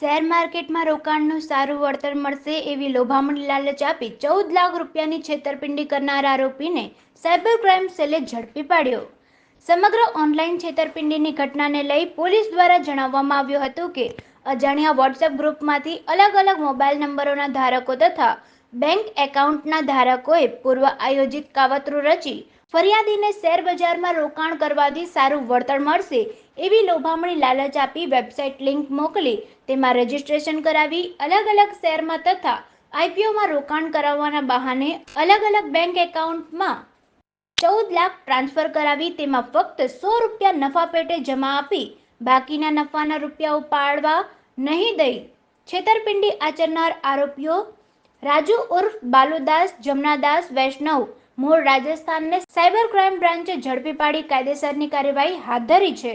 Share માર્કેટમાં રોકાણનું સારું વળતર મળશે એવી લોભામણી લાલચ આપી ચૌદ લાખ રૂપિયાની છેતરપિંડી કરનાર આરોપીને સાયબર ક્રાઇમ સેલે ઝડપી પાડ્યો. સમગ્ર ઓનલાઈન છેતરપિંડીની ઘટનાને લઈ પોલીસ દ્વારા જણાવવામાં આવ્યું હતું કે, અજાણ્યા વોટ્સએપ ગ્રુપમાંથી અલગ અલગ મોબાઈલ નંબરોના ધારકો તથા બેંક એકાઉન્ટના ધારકોએ પૂર્વ આયોજિત કાવતરું રચી ફરિયાદીને શેર બજારમાં રોકાણ કરવાથી સારું વળતર મળશે એવી લોભામણી લાલચ આપી વેબસાઇટ લિંક મોકલી, તેમાં રજીસ્ટ્રેશન કરાવી અલગ અલગ શેરમાં તથા આઈપીઓમાં રોકાણ કરાવવાના બહાને અલગ અલગ બેંક એકાઉન્ટમાં ચૌદ લાખ ટ્રાન્સફર કરાવી, તેમાં ફક્ત સો રૂપિયા નફા પેટે જમા આપી, બાકીના નફાના રૂપિયા ઉપાડવા નહીં દઈ. છેતરપિંડી આચરનાર આરોપીઓ રાજુ ઉર્ફ બાલુદાસ, જમનાદાસ, વૈષ્ણવ મૂળ રાજસ્થાનને સાયબર ક્રાઇમ બ્રાન્ચે ઝડપી પાડી કાયદેસરની કાર્યવાહી હાથ ધરી છે.